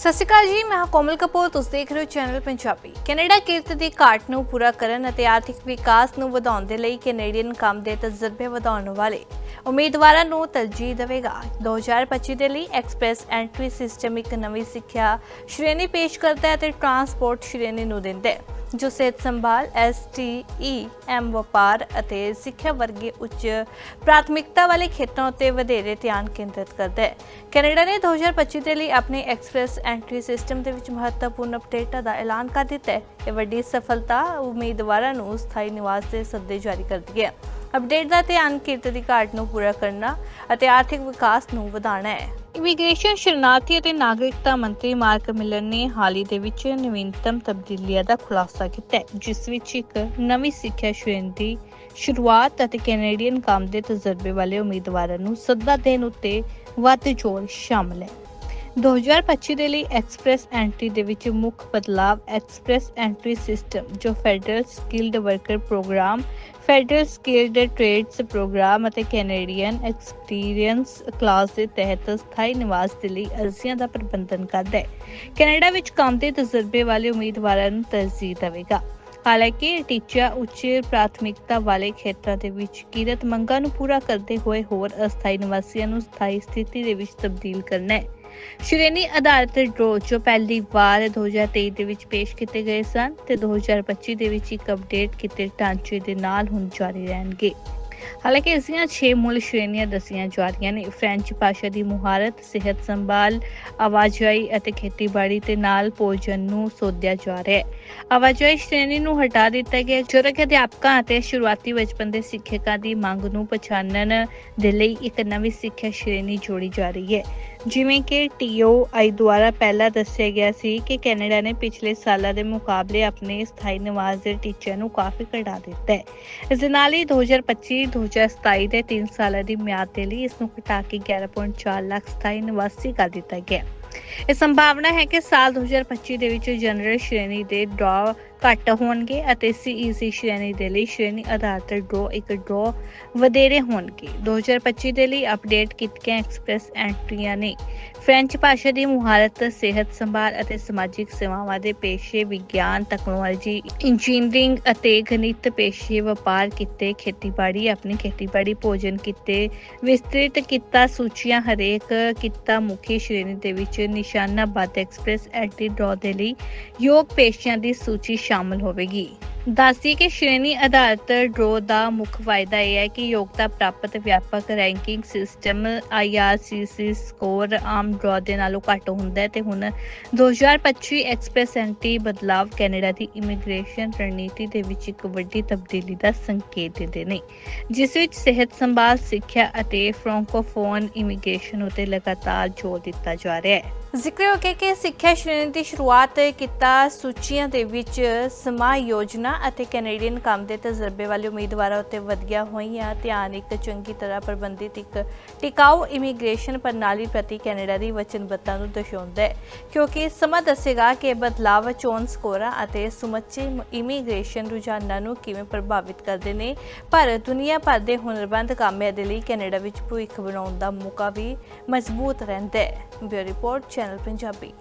ਸਤਿ ਸ਼੍ਰੀ ਅਕਾਲ ਜੀ, ਮੈਂ ਕੋਮਲ ਕਪੂਰ, ਤੁਸੀਂ ਦੇਖ ਰਹੇ ਹੋ ਚੈਨਲ ਪੰਜਾਬੀ। ਕੈਨੇਡਾ ਕਿਰਤ ਦੀ ਘਾਟ ਨੂੰ ਪੂਰਾ ਕਰਨ ਅਤੇ ਆਰਥਿਕ ਵਿਕਾਸ ਨੂੰ ਵਧਾਉਣ ਦੇ ਲਈ ਕੈਨੇਡੀਅਨ ਕੰਮ ਦੇ ਤਜਰਬੇ ਵਧਾਉਣ ਵਾਲੇ ਉਮੀਦਵਾਰਾਂ ਨੂੰ ਤਰਜੀਹ ਦੇਵੇਗਾ। 2025 ਦੇ ਲਈ ਐਕਸਪ੍ਰੈਸ ਐਂਟਰੀ ਸਿਸਟਮ ਇੱਕ ਨਵੀਂ ਸਿੱਖਿਆ ਸ਼੍ਰੇਣੀ ਪੇਸ਼ ਕਰਦਾ ਹੈ ਤੇ ਟਰਾਂਸਪੋਰਟ ਸ਼੍ਰੇਣੀ ਨੂੰ ਦਿੰਦਾ ਹੈ। ਜੋ ਸਿਹਤ ਸੰਭਾਲ ਐਸਟੀਈ ਐਮ ਵਪਾਰ ਅਤੇ ਸਿੱਖਿਆ ਵਰਗੇ ਉੱਚ ਪ੍ਰਾਥਮਿਕਤਾ ਵਾਲੇ ਖੇਤਰਾਂ ਉੱਤੇ ਵਧੇਰੇ ਧਿਆਨ ਕੇਂਦਰਿਤ ਕਰਦਾ ਹੈ। ਕੈਨੇਡਾ ਨੇ 2025 ਦੇ ਲਈ ਆਪਣੇ ਐਕਸਪ੍ਰੈਸ ਐਂਟਰੀ ਸਿਸਟਮ ਦੇ ਵਿੱਚ ਮਹੱਤਵਪੂਰਨ ਅਪਡੇਟਾਂ ਦਾ ਐਲਾਨ ਕਰ ਦਿੱਤਾ ਹੈ। ਇਹ ਵੱਡੀ ਸਫਲਤਾ ਉਮੀਦਵਾਰਾਂ ਨੂੰ ਸਥਾਈ ਨਿਵਾਸ ਦੇ ਸੱਦੇ ਜਾਰੀ ਕਰਦੀ ਹੈ। ਅਪਡੇਟ ਦਾ ਧਿਆਨ ਕਿਰਤ ਦੀ ਘਾਟ ਨੂੰ ਪੂਰਾ ਕਰਨਾ ਅਤੇ ਆਰਥਿਕ ਵਿਕਾਸ ਨੂੰ ਵਧਾਉਣਾ ਹੈ। ਇਮੀਗ੍ਰੇਸ਼ਨ ਸ਼ਰਨਾਰਥੀ ਅਤੇ ਨਾਗਰਿਕਤਾ ਮੰਤਰੀ ਮਾਰਕ ਮਿਲਰ ਨੇ ਹਾਲ ਹੀ ਦੇ ਵਿੱਚ ਨਵੀਨਤਮ ਤਬਦੀਲੀਆਂ ਦਾ ਖੁਲਾਸਾ ਕੀਤਾ ਹੈ, ਜਿਸ ਵਿੱਚ ਇੱਕ ਨਵੀਂ ਸਿੱਖਿਆ ਸ਼੍ਰੇਣੀ ਦੀ ਸ਼ੁਰੂਆਤ ਅਤੇ ਕੈਨੇਡੀਅਨ ਕੰਮ ਦੇ ਤਜਰਬੇ ਵਾਲੇ ਉਮੀਦਵਾਰਾਂ ਨੂੰ ਸੱਦਾ ਦੇਣ ਉੱਤੇ ਵੱਧ ਜ਼ੋਰ ਸ਼ਾਮਲ ਹੈ। 2025 ਦੇ ਲਈ ਐਕਸਪ੍ਰੈਸ ਐਂਟਰੀ ਦੇ ਵਿੱਚ ਮੁੱਖ ਬਦਲਾਵ ਐਕਸਪ੍ਰੈਸ ਐਂਟਰੀ ਸਿਸਟਮ, ਜੋ federal skilled worker program, federal skilled trades program ਅਤੇ ਕੈਨੇਡੀਅਨ ਐਕਸਪੀਰੀਅੰਸ ਕਲਾਸ ਦੇ ਤਹਿਤ ਸਥਾਈ ਨਿਵਾਸ ਦੇ ਲਈ ਅਰਜ਼ੀਆਂ ਦਾ ਪ੍ਰਬੰਧਨ ਕਰਦਾ ਹੈ। ਕੈਨੇਡਾ ਵਿੱਚ ਕੰਮ ਦੇ ਤਜਰਬੇ ਵਾਲੇ ਉਮੀਦਵਾਰਾਂ ਨੂੰ ਤਰਜੀਹ ਦੇਵੇਗਾ। ਹਾਲਾਂਕਿ, ਟੀਚਾ ਉੱਚ ਪ੍ਰਾਥਮਿਕਤਾ ਵਾਲੇ ਖੇਤਰਾਂ ਦੇ ਵਿੱਚ ਕਿਰਤ ਮੰਗਾਂ ਨੂੰ ਪੂਰਾ ਕਰਦੇ ਹੋਏ ਹੋਰ ਅਸਥਾਈ ਨਿਵਾਸੀਆਂ ਨੂੰ ਸਥਾਈ ਸਥਿਤੀ ਦੇ ਵਿੱਚ ਤਬਦੀਲ ਕਰਨਾ ਹੈ। ਸ਼੍ਰੇਣੀ ਆਧਾਰਿਤ ਡਰੋ ਜੋ ਪਹਿਲੀ ਵਾਰ 2023 ਦੇ ਵਿੱਚ ਪੇਸ਼ ਕੀਤੇ ਗਏ ਸਨ ਤੇ 2025 ਦੇ ਵਿੱਚ ਇੱਕ ਅਪਡੇਟ ਕੀਤੇ ਢਾਂਚੇ ਦੇ ਨਾਲ ਹੁਣ ਜਾਰੀ ਰਹਿਣਗੇ। ਹਾਲਾਂਕਿ ਇਸ ਦੀਆਂ 6 ਮੁੱਲ ਸ਼੍ਰੇਣੀਆਂ ਦੱਸੀਆਂ ਜਾ ਰਹੀਆਂ ਨੇ, ਫ੍ਰੈਂਚ ਭਾਸ਼ਾ ਦੀ ਮੁਹਾਰਤ, ਸਿਹਤ ਸੰਭਾਲ, ਆਵਾਜਾਈ ਅਤੇ ਖੇਤੀਬਾੜੀ ਤੇ ਨਾਲ ਭੋਜਨ ਨੂੰ ਸੋਧਿਆ ਜਾ ਰਿਹਾ ਹੈ। ਆਵਾਜਾਈ ਸ਼੍ਰੇਣੀ ਨੂੰ ਹਟਾ ਦਿੱਤਾ ਗਿਆ ਜਦੋਂ ਕਿ ਅਧਿਆਪਕਾਂ ਅਤੇ ਸ਼ੁਰੂਆਤੀ ਬਚਪਨ ਦੇ ਸਿੱਖਿਅਕਾਂ ਦੀ ਮੰਗ ਨੂੰ ਪਛਾਣਨ ਦੇ ਲਈ ਇੱਕ ਨਵੀਂ ਸਿੱਖਿਆ ਸ਼੍ਰੇਣੀ ਜੋੜੀ ਜਾ ਰਹੀ ਹੈ। ਜਿਵੇਂ ਕਿ TOI ਦੁਆਰਾ ਪਹਿਲਾਂ ਦੱਸਿਆ ਗਿਆ ਸੀ ਕਿ ਕੈਨੇਡਾ ਨੇ ਪਿਛਲੇ ਸਾਲਾਂ ਦੇ ਮੁਕਾਬਲੇ ਆਪਣੇ ਸਥਾਈ ਨਿਵਾਸ ਦੇ ਟੀਚਿਆਂ ਨੂੰ ਕਾਫੀ ਘਟਾ ਦਿੱਤਾ ਹੈ। ਇਸ ਦੇ ਨਾਲ ਹੀ 2025-2027 ਦੇ 3 ਸਾਲਾਂ ਦੀ ਮਿਆਦ ਦੇ ਲਈ ਇਸ ਨੂੰ ਘਟਾ ਕੇ 11.4 ਲੱਖ ਸਥਾਈ ਨਿਵਾਸੀ ਕਰ ਦਿੱਤਾ ਗਿਆ। ਇਹ ਸੰਭਾਵਨਾ ਹੈ ਕਿ ਸਾਲ 2025 ਦੇ ਵਿੱਚ ਜਨਰਲ ਸ਼੍ਰੇਣੀ ਦੇ ਡਰਾ ਘੱਟ ਹੋਣਗੇ ਅਤੇ ਸੀਈਸੀ ਸ਼੍ਰੇਣੀ ਦੇ ਲਈ ਸ਼੍ਰੇਣੀ ਆਧਾਰਿਤ ਡਰਾ ਇੱਕ ਡਰਾ ਵਧੇਰੇ ਹੋਣਗੇ। 2025 ਦੇ ਲਈ ਅਪਡੇਟ ਕੀਤੀਆਂ ਐਕਸਪ੍ਰੈਸ ਐਂਟਰੀਆਂ ਨੇ। ਫ੍ਰੈਂਚ ਭਾਸ਼ਾ ਦੀ ਮੁਹਾਰਤ, ਸਿਹਤ ਸੰਭਾਲ ਅਤੇ ਸਮਾਜਿਕ ਸੇਵਾਵਾਂ ਦੇ ਪੇਸ਼ੇ ਵਿਗਿਆਨ ਤਕਨਾਲੋਜੀ ਇੰਜੀਨੀਅਰਿੰਗ ਅਤੇ ਗਣਿਤ ਪੇਸ਼ੇ ਵਪਾਰ ਕਿੱਤੇ, ਖੇਤੀਬਾੜੀ, ਆਪਣੀ ਖੇਤੀਬਾੜੀ ਭੋਜਨ ਕਿੱਤੇ, ਵਿਸਤ੍ਰਿਤ ਕੀਤਾ, ਸੂਚੀਆਂ ਹਰੇਕ ਕਿੱਤਾ ਮੁਖੀ ਸ਼੍ਰੇਣੀ ਦੇ ਵਿੱਚ ਨਿਸ਼ਾਨਾਬੱਧ ਐਕਸਪ੍ਰੈਸ ਐਂਟਰੀ ਡਰੋ ਦੇ ਲਈ ਯੋਗ ਪੇਸ਼ਿਆਂ ਦੀ ਸੂਚੀ ਸ਼ਾਮਲ ਹੋਵੇਗੀ। ਦੱਸਦੀ ਕਿ ਸ਼੍ਰੇਣੀ ਆਧਾਰਿਤ ਡਰੋ ਦਾ ਮੁੱਖ ਫਾਇਦਾ ਇਹ ਹੈ ਕਿ ਯੋਗਤਾ ਪ੍ਰਾਪਤ ਵਿਆਪਕ ਰੈਂਕਿੰਗ ਸਿਸਟਮ IRCC ਸਕੋਰ ਆਮ ਡਰੋ ਦੇ ਨਾਲੋਂ ਘੱਟ ਹੁੰਦਾ ਹੈ ਤੇ ਹੁਣ 2025 ਐਕਸਪ੍ਰੈਸ ਐਂਟੀ ਬਦਲਾਵ ਕੈਨੇਡਾ ਦੀ ਇਮੀਗ੍ਰੇਸ਼ਨ ਰਣਨੀਤੀ ਦੇ ਵਿੱਚ ਇੱਕ ਵੱਡੀ ਤਬਦੀਲੀ ਦਾ ਸੰਕੇਤ ਦਿੰਦੇ ਨੇ, ਜਿਸ ਵਿੱਚ ਸਿਹਤ ਸੰਭਾਲ, ਸਿੱਖਿਆ ਅਤੇ ਫ੍ਰੈਂਕੋਫੋਨ ਇਮੀਗ੍ਰੇਸ਼ਨ ਉਤੇ ਲਗਾਤਾਰ ਜ਼ੋਰ ਦਿੱਤਾ ਜਾ ਰਿਹਾ ਹੈ। ਜ਼ਿਕਰ ਹੋ ਗਿਆ ਕਿ ਸਿੱਖਿਆ ਸ਼੍ਰੇਣੀ ਦੀ ਸ਼ੁਰੂਆਤ ਕੀਤਾ ਸੂਚੀਆਂ ਦੇ ਵਿੱਚ ਸਮਾਯੋਜਨਾ ਅਤੇ ਕੈਨੇਡੀਅਨ ਕੰਮ ਦੇ ਤਜਰਬੇ ਵਾਲੇ ਉਮੀਦਵਾਰਾਂ ਉੱਤੇ ਵਧੀਆਂ ਹੋਈਆਂ, ਧਿਆਨ ਇੱਕ ਚੰਗੀ ਤਰ੍ਹਾਂ ਪ੍ਰਬੰਧਿਤ ਇੱਕ ਟਿਕਾਊ ਇਮੀਗ੍ਰੇਸ਼ਨ ਪ੍ਰਣਾਲੀ ਪ੍ਰਤੀ ਕੈਨੇਡਾ ਦੀ ਵਚਨਬੱਧਤਾ ਨੂੰ ਦਰਸਾਉਂਦਾ ਹੈ, ਕਿਉਂਕਿ ਸਮਾਂ ਦੱਸੇਗਾ ਕਿ ਇਹ ਬਦਲਾਵ ਚੋਣ ਸਕੋਰਾਂ ਅਤੇ ਸਮੁੱਚੇ ਇਮੀਗ੍ਰੇਸ਼ਨ ਰੁਝਾਨਾਂ ਨੂੰ ਕਿਵੇਂ ਪ੍ਰਭਾਵਿਤ ਕਰਦੇ ਨੇ, ਪਰ ਦੁਨੀਆ ਭਰ ਦੇ ਹੁਨਰਬੰਦ ਕਾਮਿਆਂ ਦੇ ਲਈ ਕੈਨੇਡਾ ਵਿੱਚ ਭਵਿੱਖ ਬਣਾਉਣ ਦਾ ਮੌਕਾ ਵੀ ਮਜ਼ਬੂਤ ਰਹਿੰਦਾ ਹੈ। Bureau report channel Punjabi